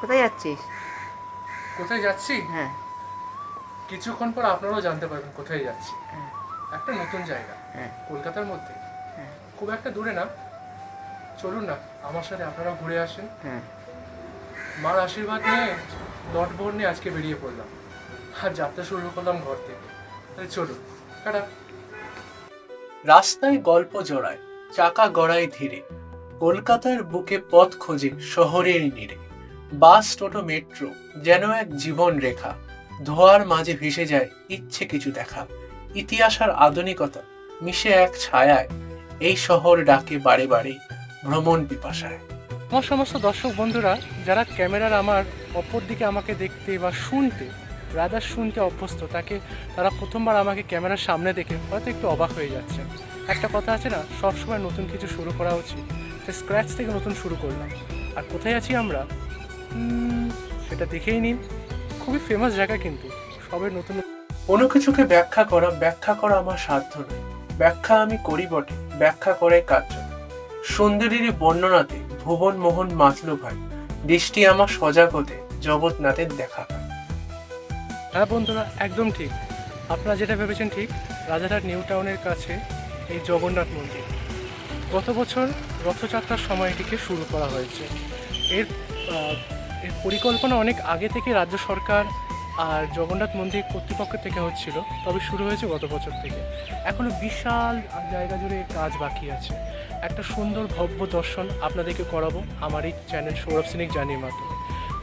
কোথায় যাচ্ছিস? কোথায় যাচ্ছি? হ্যাঁ। কিছুক্ষণ পর আপনারাও জানতে পারবেন কোথায় যাচ্ছি। হ্যাঁ। একটা নতুন জায়গা। হ্যাঁ। কলকাতার মধ্যে। হ্যাঁ। খুব একটা দূরে না। চলুন না আমার সাথে আপনারা ঘুরে আসেন। হ্যাঁ। মার আশীর্বাদ নিয়ে লট ভোর নিয়ে আজকে বেরিয়ে পড়লাম। আর যাত্রা শুরু করলাম ঘর থেকে। তাহলে চলুন টাটা। রাস্তায় গল্প জড়ায় চাকা গড়ায় ধীরে। কলকাতার বুকে পথ খোঁজে শহরের নীড়ে বাস টোটো মেট্রো যেন এক জীবন রেখা। ধোয়ার মাঝে ভেসে যায় ইচ্ছে কিছু দেখা। ইতিহাস আর আধুনিকতা মিশে এক ছায়ায়। এই শহর ডাকে বারে বারে, ভ্রমণ পিপাসায়। আমার সমস্ত দর্শক বন্ধুরা, যারা ক্যামেরার আমার অপর দিকে আমাকে দেখতে বা শুনতে, রাদার শুনতে অভ্যস্ত, তাকে, তারা প্রথমবার আমাকে ক্যামেরার সামনে দেখে হয়তো একটু অবাক হয়ে যাচ্ছে। একটা কথা আছে না, সবসময় নতুন কিছু শুরু করা উচিত। স্ক্র্যাচ থেকে নতুন শুরু করলাম। আর কোথায় আছি আমরা? সেটা দেখেই নিন। খুবই ফেমাস জায়গা কিন্তু সবে নতুন কোনো কিছুকে ব্যাখ্যা করা ব্যাখ্যা করা আমার সাধ্য নয়। ব্যাখ্যা আমি করি বটে ব্যাখ্যা করে কার্য সুন্দরীর বর্ণনাতে ভুবন মোহন মাতলু ভাই দৃষ্টি আমার সজাগ হতে জগৎনাথের দেখা পায়। হ্যাঁ বন্ধুরা একদম ঠিক। আপনারা যেটা ভেবেছেন ঠিক রাজারহাট নিউ টাউনের কাছে এই জগন্নাথ মন্দির। গত বছর রথযাত্রার সময় এটিকে শুরু করা হয়েছে। এর এর পরিকল্পনা অনেক আগে থেকে রাজ্য সরকার আর জগন্নাথ মন্দির কর্তৃপক্ষ থেকে হচ্ছিল, তবে শুরু হয়েছে গত বছর থেকে। এখনও বিশাল জায়গা জুড়ে কাজ বাকি আছে। একটা সুন্দর ভব্য দর্শন আপনাদেরকে করাবো আমার এই চ্যানেল সৌরভ সিনিক জানির মাধ্যমে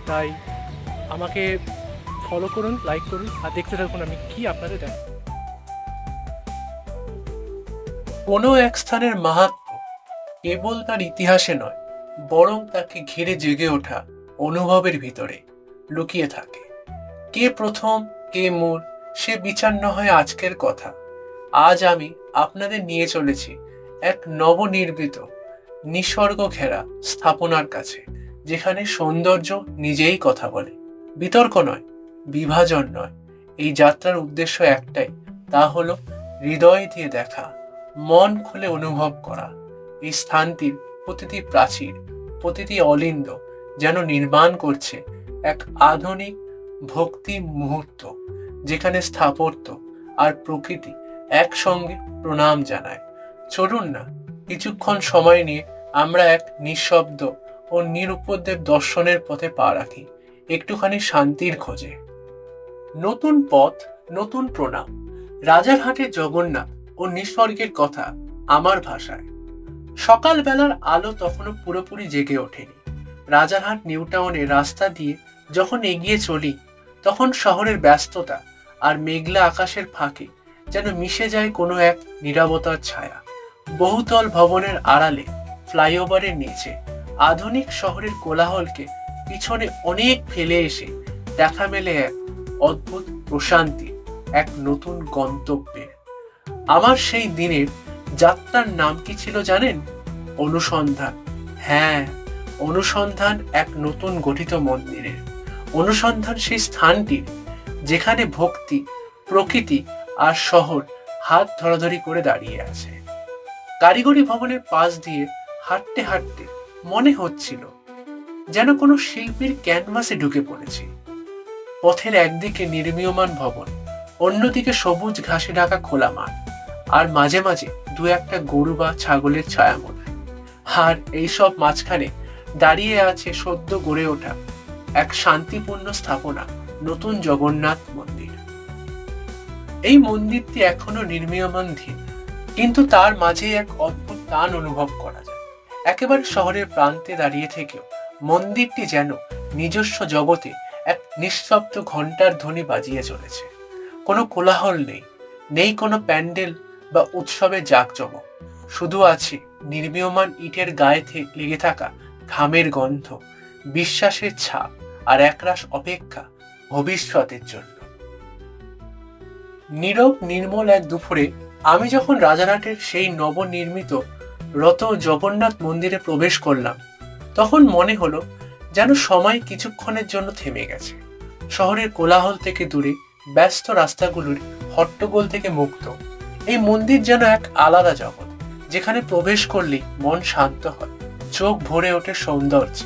তাই আমাকে ফলো করুন লাইক করুন, আর দেখতে থাকুন আমি কি আপনাদের দেখ কোনো এক স্থানের মাহাত্ম কেবল তার ইতিহাসে নয়, বরং তাকে ঘিরে জেগে ওঠা অনুভবের ভিতরে লুকিয়ে থাকে। কে প্রথম, কে মূল, সে বিচার না হয় আজকের কথা। আজ আমি আপনাদের নিয়ে চলেছি এক নবনির্মিত নিসর্গ ঘেরা স্থাপনার কাছে, যেখানে সৌন্দর্য নিজেই কথা বলে। বিতর্ক নয়, বিভাজন নয়। এই যাত্রার উদ্দেশ্য একটাই, তা হলো হৃদয় দিয়ে দেখা, মন খুলে অনুভব করা। এই স্থানটির প্রতিটি প্রাচীর, প্রতিটি অলিন্দ যেন নির্মাণ করছে এক আধুনিক ভক্তি মুহূর্ত যেখানে স্থাপত্য আর প্রকৃতি একসঙ্গে প্রণাম জানায়। চলুন না, কিছুক্ষণ সময় নিয়ে আমরা এক নিঃশব্দ ও নিরুপদ্রব দর্শনের পথে পা রাখি, একটুখানি শান্তির খোঁজে। নতুন পথ, নতুন প্রণাম রাজারহাটের জগন্নাথ ও নিঃস্বর্গের কথা আমার ভাষায়। সকালবেলার আলো তখনও পুরোপুরি জেগে ওঠেনি। রাজারহাট নিউ টাউনের রাস্তা দিয়ে যখন এগিয়ে চলি, তখন শহরের ব্যস্ততা আর মেঘলা আকাশের ফাঁকে যেন মিশে যায় কোনো এক নীরবতার ছায়া। বহুতল ভবনের আড়ালে, ফ্লাইওভারের নিচে, আধুনিক শহরের কোলাহলকে পিছনে অনেক ফেলে এসে দেখা মেলে এক অদ্ভুত প্রশান্তি, এক নতুন গন্তব্যে। আমার সেই দিনের যাত্রার নাম কি ছিল জানেন? অনুসন্ধান। হ্যাঁ। অনুসন্ধান এক নতুন গঠিত মন্দিরের। অনুসন্ধান সেই স্থানটির যেখানে ভক্তি, প্রকৃতি আর শহর হাত ধরাধরি করে দাঁড়িয়ে আছে। কারিগরি ভবনের পাশ দিয়ে হাঁটতে হাঁটতে মনে হচ্ছিল যেন কোনো শিল্পীর ক্যানভাসে ঢুকে পড়েছি। পথের একদিকে নির্মীয়মান ভবন, অন্যদিকে সবুজ ঘাসে ঢাকা খোলা মাঠ, আর মাঝে মাঝে দু একটা গরু বা ছাগলের ছায়া মনে আর এইসব মাঝখানে দাঁড়িয়ে আছে সদ্য গড়ে ওঠা এক শান্তিপূর্ণ স্থাপনা, নতুন জগন্নাথ মন্দির। এই মন্দিরটি এখনও নির্মীয়মানধীন কিন্তু তার মাঝে এক অদ্ভুত টান অনুভব করা যায়। একেবারে শহরের প্রান্তে দাঁড়িয়ে থেকেও মন্দিরটি যেন নিজস্ব জগতে এক নিঃশব্দ ঘণ্টার ধ্বনি বাজিয়ে চলেছে। কোনো কোলাহল নেই নেই কোনো প্যান্ডেল বা উৎসবের জাঁকজমক। শুধু আছে নির্মীয়মান ইটের গায়ে লেগে থাকা ঘামের গন্ধ, বিশ্বাসের ছাপ আর একরাশ অপেক্ষা ভবিষ্যতের জন্য। নীরব, নির্মল এক দুপুরে আমি যখন রাজারহাটের সেই নবনির্মিত রত জগন্নাথ মন্দিরে প্রবেশ করলাম, তখন মনে হলো যেন সময় কিছুক্ষণের জন্য থেমে গেছে। শহরের কোলাহল থেকে দূরে ব্যস্ত রাস্তাগুলোর হট্টগোল থেকে মুক্ত। এই মন্দির যেন এক আলাদা জগৎ, যেখানে প্রবেশ করলেই মন শান্ত হয়। চোখ ভরে ওঠে সৌন্দর্য।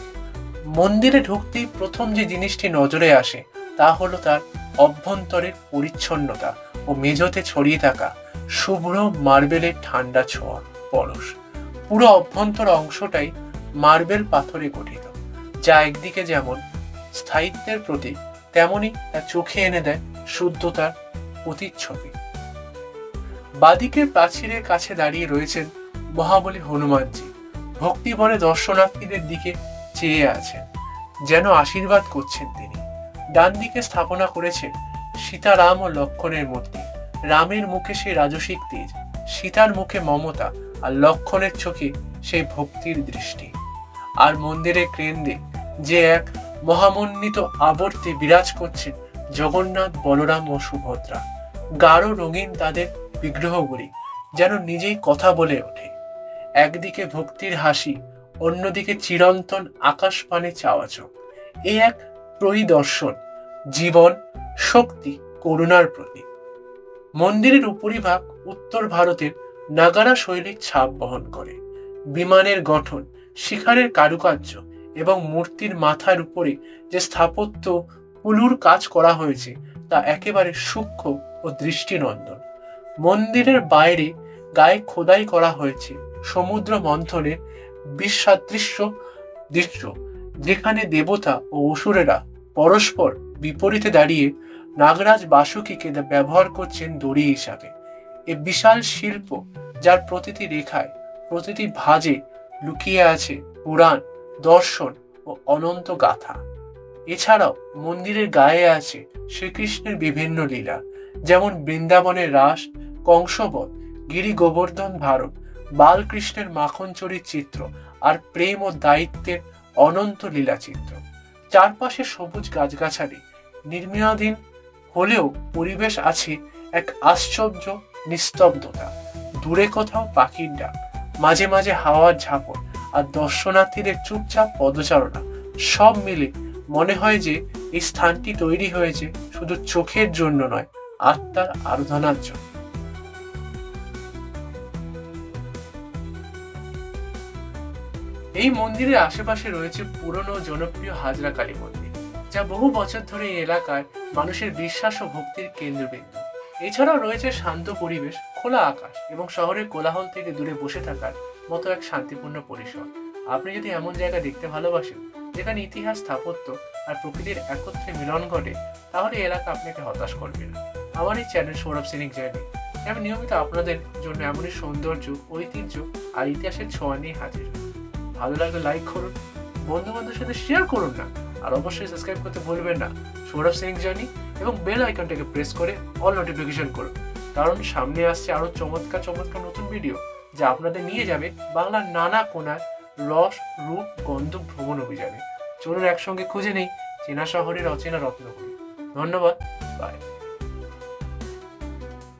মন্দিরে ঢুকতেই প্রথম যে জিনিসটি নজরে আসে, তা হলো তার অভ্যন্তরের পরিচ্ছন্নতা ও মেঝোতে ছড়িয়ে থাকা শুভ্র মার্বেলের ঠান্ডা ছোঁয়া, পরশ। পুরো অভ্যন্তর অংশটাই মার্বেল পাথরে গঠিত, যা একদিকে যেমন স্থায়িত্বের প্রতীক, তেমনি তা চোখে এনে দেয় শুদ্ধতার প্রতিচ্ছবি। বাদিকের প্রাচীরের কাছে দাঁড়িয়ে রয়েছেন মহাবলী হনুমানজি। ভক্তিভরে দর্শনার্থীদের দিকে চেয়ে আছেন, যেন আশীর্বাদ করছেন তিনি। ডান দিকে স্থাপনা করেছেন সীতারাম ও লক্ষণের মূর্তি। রামের মুখে সেই রাজসিক তেজ, সীতার মুখে মমতা আর লক্ষণের চোখে সেই ভক্তির দৃষ্টি। আর মন্দিরের কেন্দ্রে যে এক মহামন্বিত আবর্তে বিরাজ করছেন জগন্নাথ, বলরাম ও সুভদ্রা। গাঢ় রঙিন তাদের বিগ্রহগুলি যেন নিজেই কথা বলে ওঠে। একদিকে ভক্তির হাসি, অন্যদিকে চিরন্তন আকাশপানে চাওয়া চোখ। এই এক পরিদর্শন জীবন, শক্তি, করুণার প্রতীক। মন্দিরের উপরিভাগ উত্তর ভারতের নাগারা শৈলীর ছাপ বহন করে। বিমানের গঠন, শিখারের কারুকার্য এবং মূর্তির মাথার উপরে যে স্থাপত্য পুলুর কাজ করা হয়েছে, তা একেবারে সূক্ষ্ম ও দৃষ্টিনন্দন। মন্দিরের বাইরে গায়ে খোদাই করা হয়েছে সমুদ্র মন্থনের বিসাদৃশ্য দৃশ্য, যেখানে দেবতা ও অসুরেরা পরস্পর বিপরীতে দাঁড়িয়ে নাগরাজ বাসুকীকে ব্যবহার করছেন দড়ি হিসাবে। এ বিশাল শিল্প যার প্রতিটি রেখায় প্রতিটি ভাজে লুকিয়ে আছে পুরাণ, দর্শন ও অনন্ত গাথা। এছাড়াও মন্দিরের গায়ে আছে শ্রীকৃষ্ণের বিভিন্ন লীলা, যেমন বৃন্দাবনের রাস, কংসবধ গিরি গোবর্ধন ভারত বালকৃষ্ণের মাখন মাখনচুরির চিত্র আর প্রেম ও দায়িত্বের অনন্ত লীলা চিত্র। চারপাশে সবুজ গাছগাছালি, নির্মীয়াধীন হলেও পরিবেশ আছে এক আশ্চর্য নিস্তব্ধতা। দূরে কোথাও পাখির ডাক, মাঝে মাঝে হাওয়ার ঝাপট আর দর্শনার্থীদের চুপচাপ পদচারণা, সব মিলে মনে হয় যে এই স্থানটি তৈরি হয়েছে শুধু চোখের জন্য নয়, আত্মার আরাধনার জন্য। এই মন্দিরের আশেপাশে রয়েছে পুরনো জনপ্রিয় হাজরা কালী মন্দির, যা বহু বছর ধরে এই এলাকার মানুষের বিশ্বাস ও ভক্তির কেন্দ্রবিন্দু। এছাড়াও রয়েছে শান্ত পরিবেশ, খোলা আকাশ এবং শহরের কোলাহল থেকে দূরে বসে থাকার মতো এক শান্তিপূর্ণ পরিসর। আপনি যদি এমন জায়গা দেখতে ভালোবাসেন, যেখানে ইতিহাস, স্থাপত্য আর প্রকৃতির একত্রে মিলন ঘটে, তাহলে এলাকা আপনাকে হতাশ করবে না। আমার এই চ্যানেল সৌরভ সিনিক জার্নি। আমি নিয়মিত আপনাদের জন্য এমনই সৌন্দর্য, ঐতিহ্য আর ইতিহাসের ছোঁয়া নিয়ে হাজির। ভালো লাগলে লাইক করুন বন্ধু বান্ধবের সাথে শেয়ার করুন না, আর অবশ্যই সাবস্ক্রাইব করতে ভুলবেন না। সৌরভ সিং জানি, এবং বেল আইকনটাকে প্রেস করে অল নোটিফিকেশন করুন। কারণ সামনে আসছে আরও চমৎকার চমৎকার নতুন ভিডিও যা আপনাদের নিয়ে যাবে বাংলার নানা কোনার রস, রূপ, গন্ধ, ভ্রমণ অভিযানে। চলুন একসঙ্গে খুঁজে নেই, চেনা শহরের অচেনা রত্নগুলি। ধন্যবাদ বাই